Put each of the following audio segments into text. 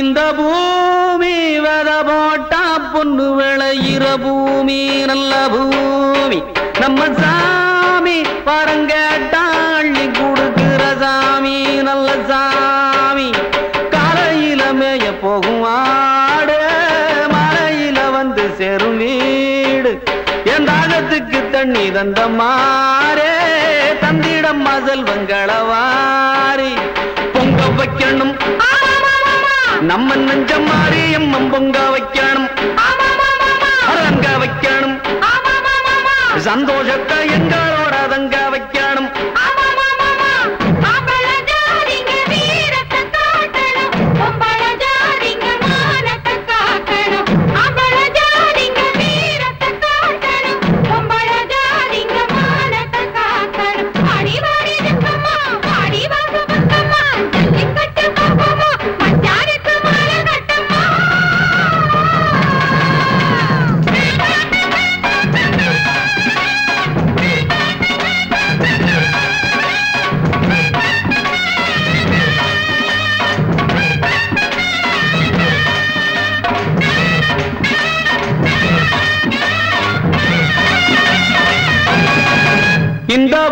இந்த பூமி வத போட்டா பொண்ணு விளையிற பூமி நல்ல பூமி. நம்ம சாமி பரங்கேட்டா கொடுக்கிற சாமி நல்ல சாமி. கரையில மேய போகும் ஆடு மலையில வந்து சேரும் வீடு. என் தாகத்துக்கு தண்ணி தந்த மாறே தந்திடம் மசல் வங்களவாரி பொங்க வைக்கணும் நம்ம நெஞ்ச மாறி எம்மம் பொங்க வைக்கணும். அரங்க வைக்கணும். சந்தோஷத்தை எங்களோட தங்க வைக்கணும்.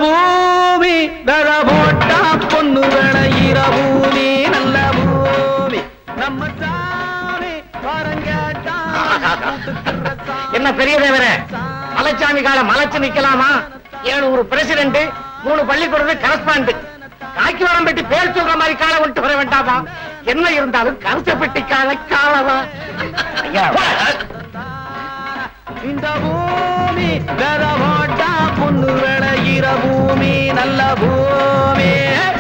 பூமி தர போட்டா பொண்ணு விளையிற பூமி நல்ல பூமி. நம்ம சாமி என்ன பெரிய தேவரே? மலைச்சாமி கால மலைச்சு நிக்கலாமா? ஏழு பிரசிடண்ட் மூணு பள்ளிக்கூடத்து கரஸ்பாண்ட் காக்கி வரம் பெட்டி பேர் சொல்ற மாதிரி காலை விட்டு வர வேண்டாமா? என்ன இருந்தாலும் கருசப்பட்டி கால காலவா? ஐயா. இந்த பூமி தர போட்டா பொண்ணு